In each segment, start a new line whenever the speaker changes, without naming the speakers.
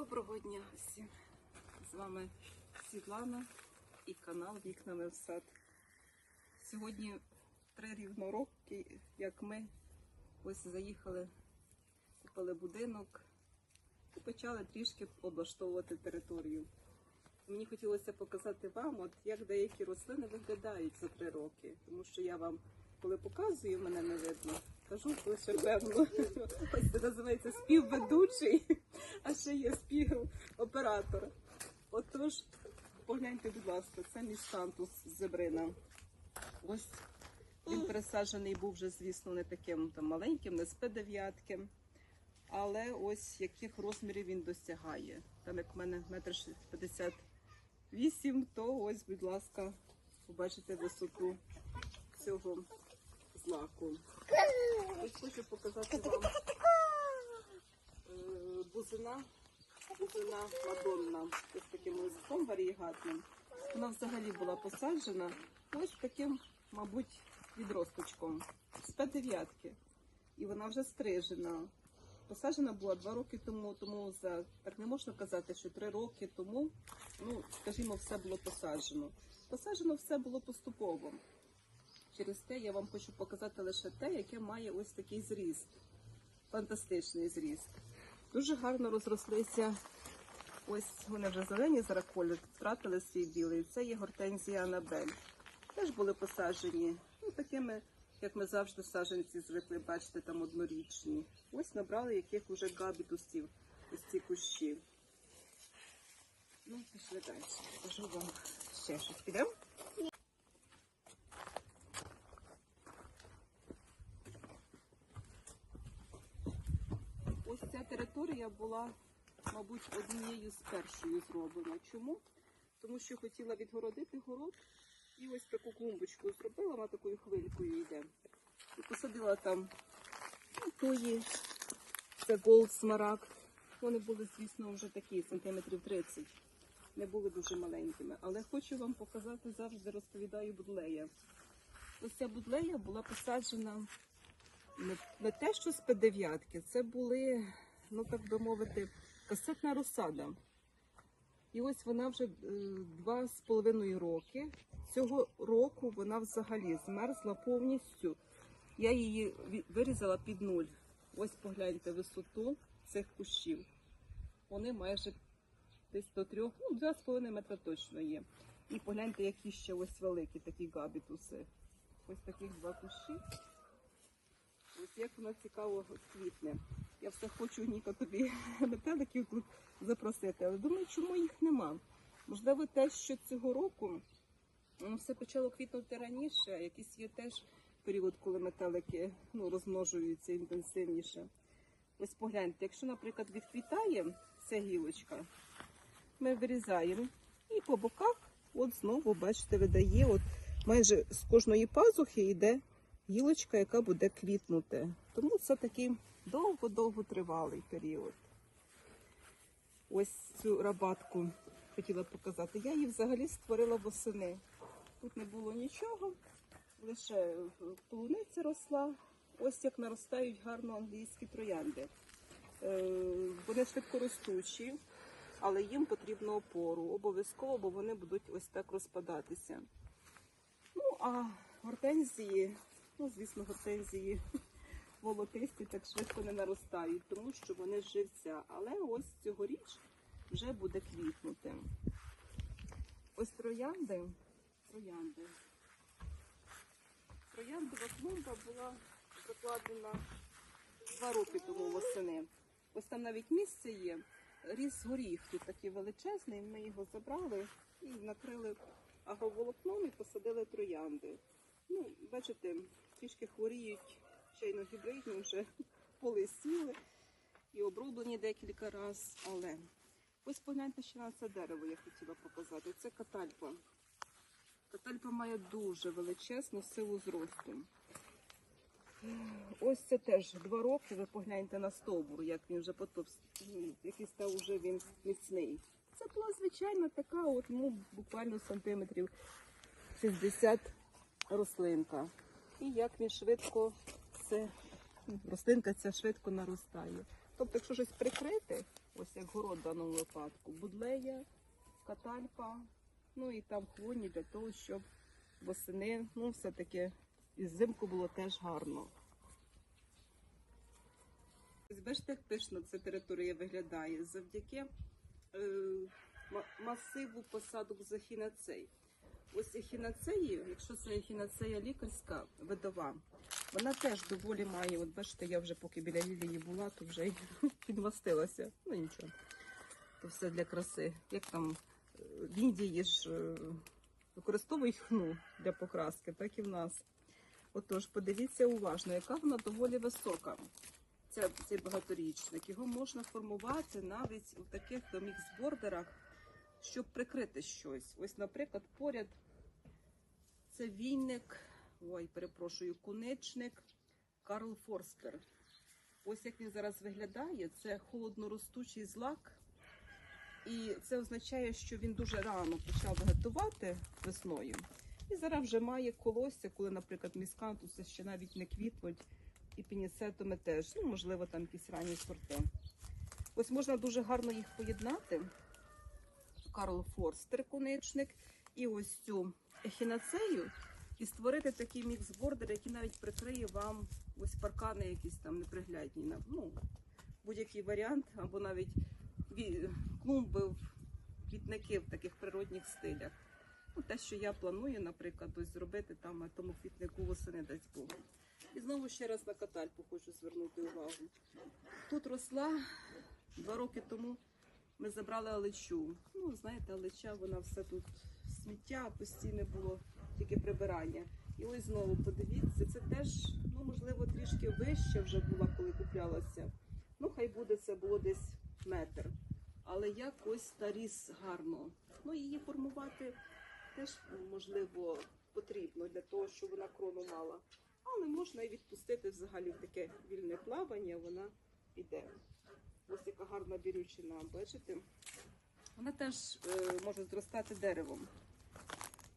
Доброго дня всім! З вами Світлана і канал Вікнами в сад. Сьогодні три рівно роки, як ми ось заїхали, купили будинок і почали трішки облаштовувати територію. Мені хотілося показати вам, от як деякі рослини виглядають за три роки, тому що я вам, коли показую, мене не видно. Кажу лише певно. Ось це називається співведучий, а ще є співоператор. Отож, погляньте, будь ласка, це міштантус зебрина. Ось він пересаджений був вже, звісно, не таким там маленьким, не з П9. Але ось яких розмірів він досягає. Там, як в мене метр 58, то ось, будь ласка, побачите висоту цього злаку. Ось хочу показати вам бузина, бузина Мадонна, ось таким листом варієгатним. Вона взагалі була посаджена ось таким, мабуть, відросточком з П9. І вона вже стрижена. Посаджена була два роки тому, тому за так не можна казати, що три роки тому, ну скажімо, все було посаджено. Посаджено все було поступово. Через те я вам хочу показати лише те, яке має ось такий зріст. Фантастичний зріст. Дуже гарно розрослися. Ось вони вже зелені зараз втратили свій білий. Це є гортензія Анабель. Теж були посаджені ну, такими, як ми завжди саджанці звикли бачити, там однорічні. Ось набрали яких уже габітусів, ось ці кущі. Ну, пішли далі. Покажу вам ще щось. Підемо? Ось ця територія була, мабуть, однією з першою зроблена. Чому? Тому що хотіла відгородити город і ось таку клумбочку зробила, вона такою хвилькою йде. І посадила там ну, тої, це голд смарагд. Вони були, звісно, вже такі, сантиметрів 30. Не були дуже маленькими. Але хочу вам показати, завжди розповідаю будлея. Ось ця будлея була посаджена не те, що з П9, це були, ну так би мовити, касетна розсада. І ось вона вже е, два з половиною роки. Цього року вона взагалі змерзла повністю. Я її вирізала під нуль. Ось погляньте висоту цих кущів. Вони майже десь до трьох, ну, два з половиною метра точно є. І погляньте, які ще ось великі такі габітуси. Ось таких два кущі. Ось як вона цікаво квітне. Я все хочу Ніка тобі метеликів тут запросити, але думаю, чому їх нема. Можливо, те, що цього року ну, все почало квітнути раніше, якийсь є теж період, коли метелики ну, розмножуються інтенсивніше. Ось погляньте, якщо, наприклад, відквітає ця гілочка, ми вирізаємо і по боках, от знову, бачите, видає, от майже з кожної пазухи йде гілочка, яка буде квітнути. Тому це такий довго-довго тривалий період. Ось цю рабатку хотіла показати. Я її взагалі створила восени. Тут не було нічого, лише полуниця росла. Ось як наростають гарно англійські троянди. Е, Вони швидкоростучі, але їм потрібно опору. Обов'язково, бо вони будуть ось так розпадатися. Ну, а гортензії, ну, звісно, гортензії волотисті так швидко не наростають, тому що вони з живця. Але ось цьогоріч вже буде квітнути. Ось троянди. Троянди. Трояндова клумба була закладена два роки тому восени. Ось там навіть місце є. Ріс горіх тут такий величезний. Ми його забрали і накрили агроволокном і посадили троянди. Ну, бачите, трішки хворіють, чайно гібридні вже поли сіли і оброблені декілька разів. Але ось погляньте ще на це дерево, я хотіла показати. Це катальпа. Катальпа має дуже величезну силу зросту. Ось це теж два роки. Ви погляньте на стовбур, як він вже потовс... ну, який став уже він міцний. Це була звичайна така, от ну буквально сантиметрів 60 рослинка. І як він швидко це рослинка ця швидко наростає. Тобто, якщо щось прикрити, Ось як город в даному випадку. Будлея, катальпа, ну і там хвойні для того, щоб восени, ну все-таки і взимку було теж гарно. Бачите, як пишно ця територія виглядає завдяки е, масиву посадок з ехінацей. Ось ехінацеї, якщо це ехінацея лікарська видова, вона теж доволі має, от бачите, я вже поки біля лілії була, то вже підмастилася. Ну нічого. То все для краси. Як там е, в Індії ж е, використовують хну для покраски, так і в нас. Отож, подивіться уважно, яка вона доволі висока. Це цей багаторічник. Його можна формувати навіть у таких домікс-бордерах, щоб прикрити щось. Ось, наприклад, поряд це війник, ой, перепрошую, куничник Карл Форстер. Ось як він зараз виглядає, це холодноростучий злак. І це означає, що він дуже рано почав вегетувати весною. І зараз вже має колосся, коли, наприклад, міскантуси ще навіть не квітнуть, і пініцетуми теж. Ну, можливо, там якісь ранні сорти. Ось можна дуже гарно їх поєднати. Карл Форстер конечник і ось цю ехінацею, і створити такий мікс-бордер, який навіть прикриє вам ось паркани якісь там неприглядні. Ну, будь-який варіант, або навіть клумби, в- квітники в таких природних стилях. Ну, те, що я планую, наприклад, ось зробити там тому квітнику восени дасть Бог. І знову ще раз на катальпу хочу звернути увагу. Тут росла два роки тому. Ми забрали алечу. Ну, знаєте, алеча, вона все тут сміття, постійне було тільки прибирання. І ось знову подивіться, це теж, ну, можливо, трішки вище вже була, коли куплялася. Ну, хай буде, це було десь метр. Але якось та ріс гарно. Ну, її формувати теж, можливо, потрібно для того, щоб вона крону мала. Але можна і відпустити взагалі в таке вільне плавання, вона піде. Ось яка гарна бірючина, бачите? Вона теж е, може зростати деревом.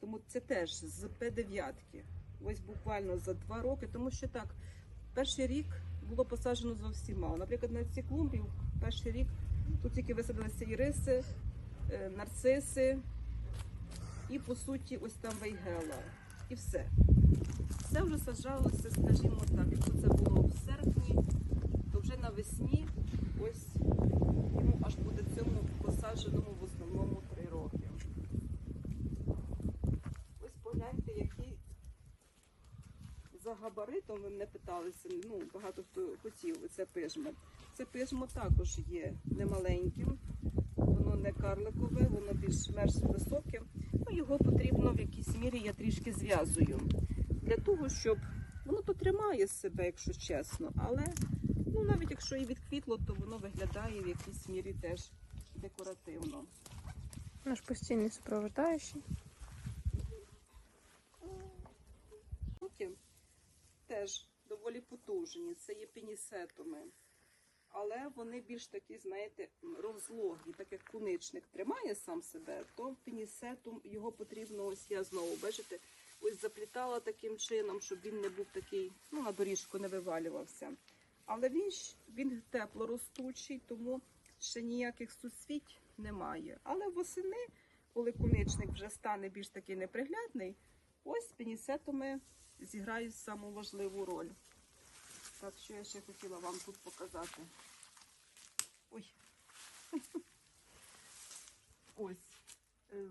Тому це теж з П9. Ось буквально за два роки, тому що так, перший рік було посаджено зовсім мало. Наприклад, на цій клумбі перший рік тут тільки висадилися іриси, е, нарциси і, по суті, ось там вейгела. І все. Все вже саджалося, скажімо так, якщо це було в серпні, то вже навесні ось йому аж буде цьому посадженому в основному три роки. Ось погляньте, який за габаритом ви мене питалися, ну багато хто хотів, це пижмо. Це пижмо також є немаленьким, воно не карликове, воно більш-менш високе. Ну, його потрібно в якійсь мірі я трішки зв'язую. Для того, щоб воно то тримає себе, якщо чесно, але ну, навіть якщо і відквітло, то воно виглядає в якійсь мірі теж декоративно.
Наш постійний супроводжаючий.
Руки теж доволі потужні, це є пінісетуми. Але вони більш такі, знаєте, розлогі, так як куничник тримає сам себе, то пінісетум його потрібно, ось я знову бачите, ось заплітала таким чином, щоб він не був такий, ну на доріжку не вивалювався. Але він, він теплоростучий, тому ще ніяких суцвіть немає. Але восени, коли куничник вже стане більш такий неприглядний, ось пінісетуми зіграють саму важливу роль. Так, що я ще хотіла вам тут показати. Ой. Ось. Е,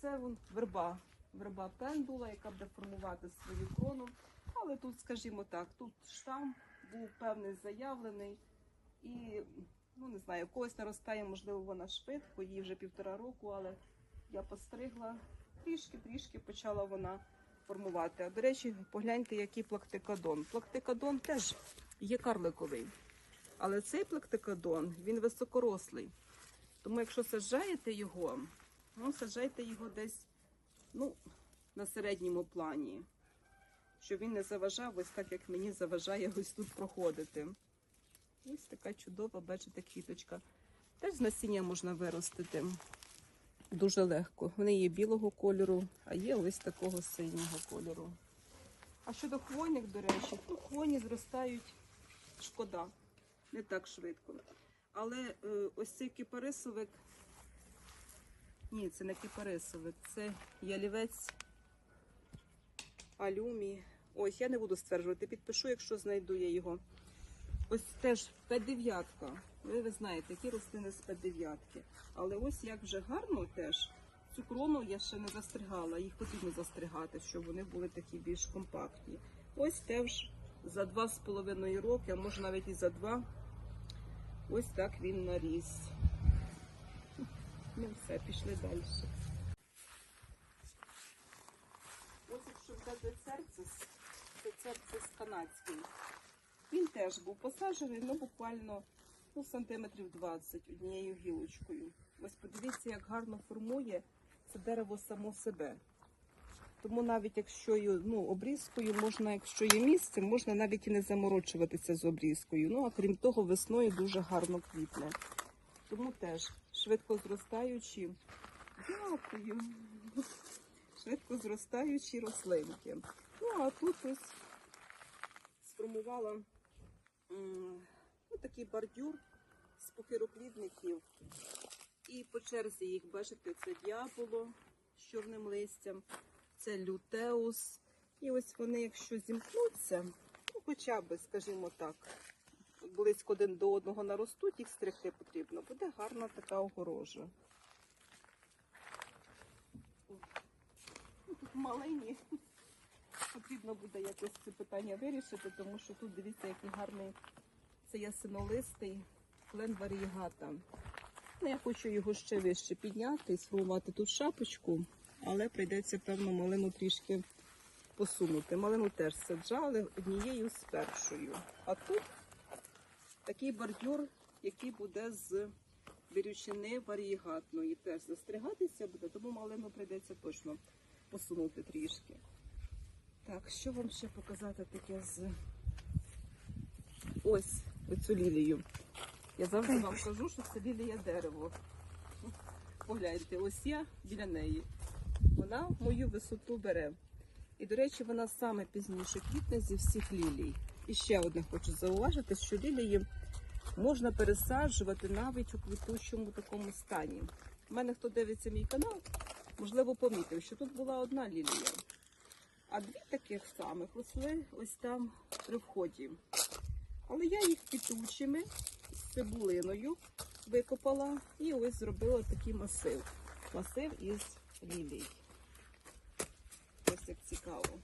Це вон верба. Верба пендула, яка буде формувати свою крону. Але тут, скажімо так, тут штам був певний заявлений. І, ну не знаю, когось наростає, можливо, вона швидко, їй вже півтора року, але я постригла. Трішки-трішки почала вона формувати. А до речі, погляньте, який плактикадон. Плактикадон теж є карликовий. Але цей плактикадон, він високорослий. Тому якщо саджаєте його, ну, саджайте його десь ну, на середньому плані. Щоб він не заважав, ось так як мені заважає ось тут проходити. Ось така чудова, бачите, квіточка. Теж з насіння можна виростити. Дуже легко. Вони є білого кольору, а є ось такого синього кольору. А щодо хвойних, до речі, то хвойні зростають шкода, не так швидко. Але е, ось цей кипарисовик. Ні, це не кипарисовик, це ялівець алюмі. Ось, я не буду стверджувати, підпишу, якщо знайду я його. Ось теж П9. Ви, ви знаєте, які рослини з П9. Але ось як вже гарно теж. Цю крону я ще не застригала, їх потрібно застригати, щоб вони були такі більш компактні. Ось теж за два з половиною роки, а може навіть і за два. Ось так він наріс. Ну все, пішли далі. Ось якщо взяти церцис, це церцис канадський. Він теж був посаджений, ну буквально ну, сантиметрів 20 однією гілочкою. Ось подивіться, як гарно формує це дерево само себе. Тому навіть якщо ну, обрізкою можна, якщо є місце, можна навіть і не заморочуватися з обрізкою. Ну а крім того, весною дуже гарно квітне. Тому теж швидко зростаючі. Дякую. Швидко зростаючі рослинки. Ну а тут ось сформувала м, ну, такий бордюр з похироплідників. І по черзі їх бачите, це діаболо з чорним листям, це лютеус. І ось вони, якщо зімкнуться, ну хоча б, скажімо так, близько один до одного наростуть, їх стригти потрібно. Буде гарна така огорожа. Ну, Тут малині. Потрібно буде якось це питання вирішити, тому що тут дивіться, який гарний це ясинолистий клен варігата. Ну, я хочу його ще вище підняти і сформувати тут шапочку, але прийдеться, певно, малину трішки посунути. Малину теж саджали однією з першою. А тут такий бордюр, який буде з бірючини варігатної. Теж застригатися буде, тому малину прийдеться точно посунути трішки. Так, що вам ще показати таке з ось оцю лілію. Я завжди вам кажу, що це лілія дерево. Погляньте, ось я біля неї. Вона мою висоту бере. І, до речі, вона саме пізніше квітне зі всіх лілій. І ще одне хочу зауважити, що лілії можна пересаджувати навіть у квітучому такому стані. У мене хто дивиться мій канал, можливо, помітив, що тут була одна лілія. А дві таких самих росли ось там при вході. Але я їх квітучими з цибулиною викопала і ось зробила такий масив. Масив із лілій. Ось як цікаво.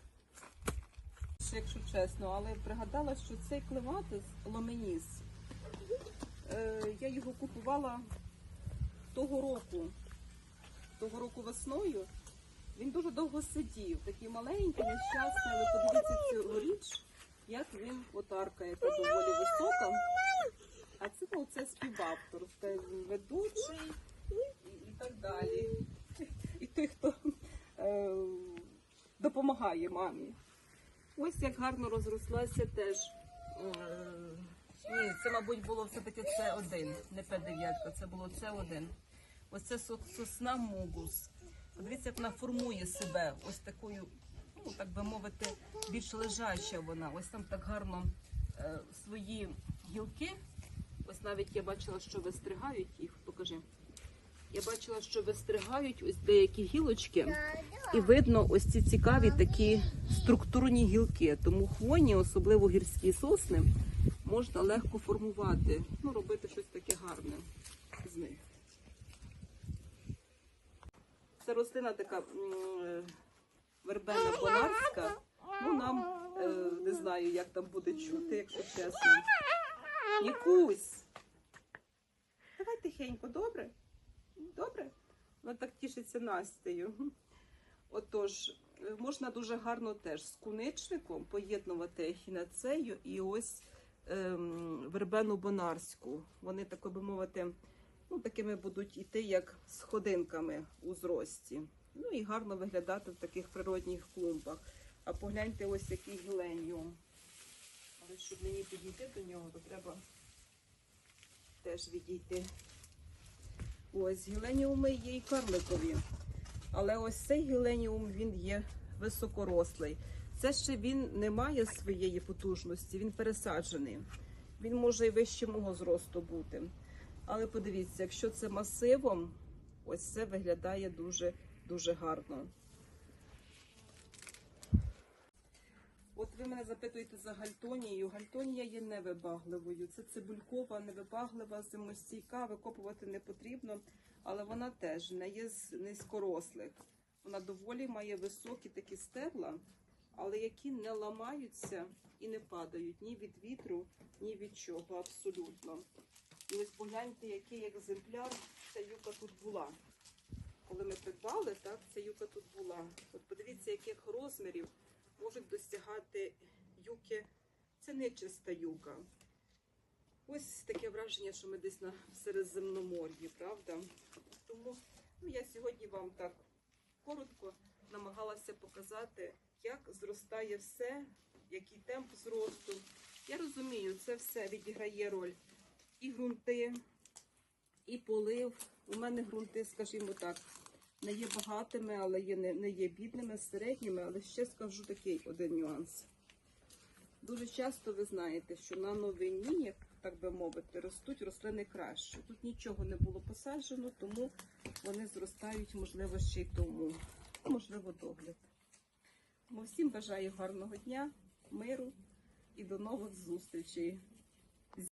Ще, якщо чесно, але пригадала, що цей клематис ломеніс. Е, я його купувала того року. Того року весною. Він дуже довго сидів, такий маленький, нещасний, але подивіться цьогоріч, як він отарка, яка доволі висока. А це, ну, це співавтор, це ведучий і, і так далі. І той, хто е, допомагає мамі. Ось як гарно розрослася теж. Е, ні, це, мабуть, було все-таки С1, не П9, це було С1. Ось це сосна мугус. Подивіться, як вона формує себе ось такою, ну так би мовити, більш лежача вона. Ось там так гарно е, свої гілки. Ось навіть я бачила, що вистригають їх. Покажи. Я бачила, що вистригають ось деякі гілочки, і видно ось ці цікаві такі структурні гілки. Тому хвойні, особливо гірські сосни, можна легко формувати, ну робити щось таке гарне з них. Це рослина така е, вербена бонарська. Ну нам е, не знаю, як там буде чути, якщо чесно. Нікусь. Давай тихенько, добре? Добре? Вона так тішиться Настею. Отож, е, можна дуже гарно теж з куничником поєднувати ехінацею і ось ем, вербену бонарську. Вони, так би мовити, ну, такими будуть іти, як сходинками у зрості. Ну і гарно виглядати в таких природних клумбах. А погляньте, ось який геленіум. Але щоб мені підійти до нього, то треба теж відійти. Ось геленіуми є і карликові. Але ось цей геленіум він є високорослий. Це ще він не має своєї потужності, він пересаджений. Він може і вище мого зросту бути. Але подивіться, якщо це масивом, ось це виглядає дуже дуже гарно. От ви мене запитуєте за гальтонію. Гальтонія є невибагливою. Це цибулькова, невибаглива, зимостійка, викопувати не потрібно, але вона теж не є з низькорослих. Вона доволі має високі такі стебла, але які не ламаються і не падають ні від вітру, ні від чого абсолютно. І ось погляньте, який екземпляр ця юка тут була. Коли ми придбали, так, ця юка тут була. От подивіться, яких розмірів можуть досягати юки. Це не чиста юка. Ось таке враження, що ми десь на Середземномор'ї, правда? Тому ну, я сьогодні вам так коротко намагалася показати, як зростає все, який темп зросту. Я розумію, це все відіграє роль і ґрунти, і полив. У мене ґрунти, скажімо так, не є багатими, але є, не, не є бідними, середніми, але ще скажу такий один нюанс. Дуже часто ви знаєте, що на новині, як так би мовити, ростуть рослини краще. Тут нічого не було посаджено, тому вони зростають, можливо, ще й тому, можливо, догляд. Тому всім бажаю гарного дня, миру і до нових зустрічей.